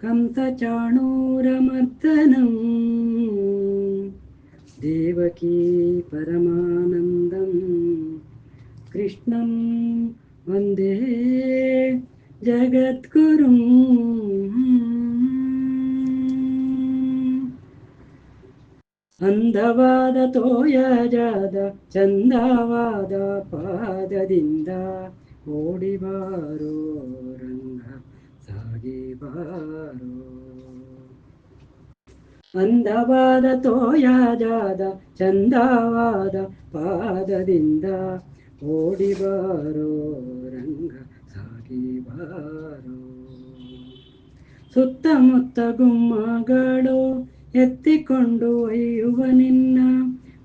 కంసచాణూరమర్దనం దేవకీ పరమానందం కృష్ణం వందే జగద్గురు ಅಂದವಾದ ತೋಯಜಾದ ಚಂದವಾದ ಪಾದದಿಂದ ಓಡಿಬಾರೋ ರಂಗ ಬಾರೋ ಅಂದವಾದ ತೋಯಾಜಾದ, ಚಂದವಾದ ಪಾದದಿಂದ ಓಡಿಬಾರೋ ರಂಗ ಸಾಗಿಬಾರೋ ಸುತ್ತಮುತ್ತ ಗುಮ್ಮಗಳು ಎತ್ತಿಕೊಂಡು ಒಯ್ಯುವ ನಿನ್ನ,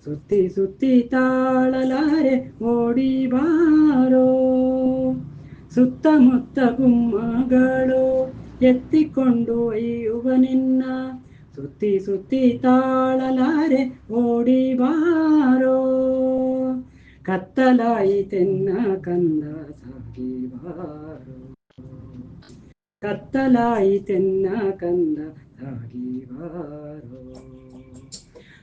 ಸುತ್ತಿ ಸುತ್ತಿ ತಾಳಲಾರೆ ಓಡಿ ಬಾರೋ. ಸುತ್ತಮುತ್ತ ಗುಮ್ಮಗಳು ಎತ್ತಿಕೊಂಡು ಒಯ್ಯುವ ನಿನ್ನ ಸುತ್ತಿ ಸುತ್ತಿ ತಾಳಲಾರೆ ಓಡಿ ಬಾರೋ ಕತ್ತಲಾಯಿತೆನ್ನ ಕಂದ ಸಾಗಿ ಬಾರೋ ಕತ್ತಲಾಯಿತೆನ್ನ ಕಂದ ಸಾಗಿವಾರೋ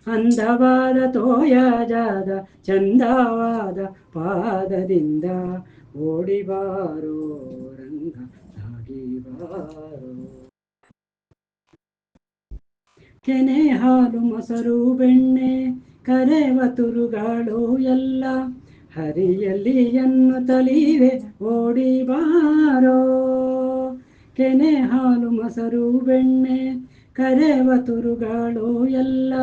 ಅಂದವಾದ ತೋಯಜಾದ ಚಂದವಾದ ಪಾದದಿಂದ ಓಡಿಬಾರೋ ರಂಗ ಕೆನೆ ಹಾಲು ಮೊಸರು, ಬೆಣ್ಣೆ, ಕರೆವ ತುರುಗಳು ಎಲ್ಲ ಹರಿಯಲ್ಲಿ ಓಡಿ ಬಾರೋ ಕೆನೆ ಹಾಲು ಮೊಸರು, ಬೆಣ್ಣೆ, ಕರೆವ ತುರುಗಳು ಎಲ್ಲ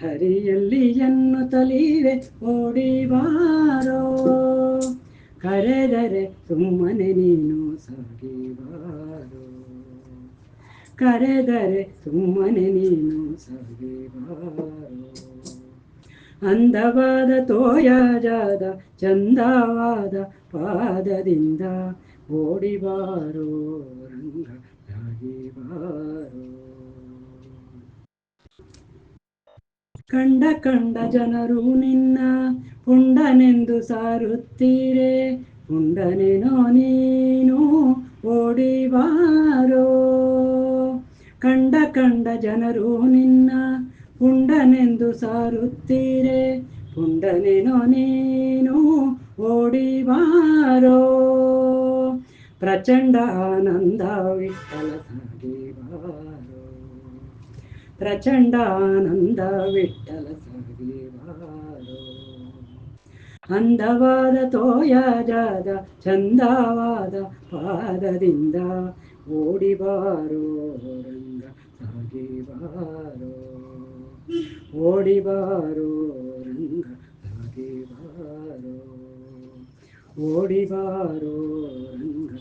ಹರಿಯಲ್ಲಿ ಓಡಿ ಓಡಿಬಾರೋ. ಕರೆದರೆ ಸುಮ್ಮನೆ ನೀನು ಸಾಗಿಬಾರು ಕರೆದರೆ ಸುಮ್ಮನೆ ನೀನು ಸಾಗಿಬಾರು ಅಂದವಾದ ತೋಯಜಾದ ಚಂದವಾದ ಪಾದದಿಂದ ಓಡಿಬಾರೋ ರಂಗ ಸಾಗಿಬಾರೋ ಕಂಡ ಕಂಡ ಜನರು ನಿನ್ನ ಪುಂಡನೆಂದು ಸಾರುತ್ತೀರೆ. ಪುಂಡನೆನೋ ನೀನು ಓಡಿವಾರೋ ಕಂಡ ಕಂಡ ಜನರು ನಿನ್ನ ಪುಂಡನೆಂದು ಸಾರುತ್ತೀರೆ. ಪುಂಡನೆನೋ ನೀನು ಓಡಿವಾರೋ ಪ್ರಚಂಡ ಆನಂದ ವಿಠಲ ಸಾಗಿಬಾರೋ ಪ್ರಚಂಡ ಆನಂದ ವಿಠಲ ಸಾಗಿಬಾರೋ ಅಂದವಾದ ತೋಯಜಾದ ಚಂದವಾದ ಪಾದದಿಂದ ಓಡಿಬಾರೋ ರಂಗ ಸಾಗಿಬಾರೋ ಓಡಿಬಾರೋ ರಂಗ ಸಾಗಿಬಾರೋ ಓಡಿಬಾರೋ ರಂಗ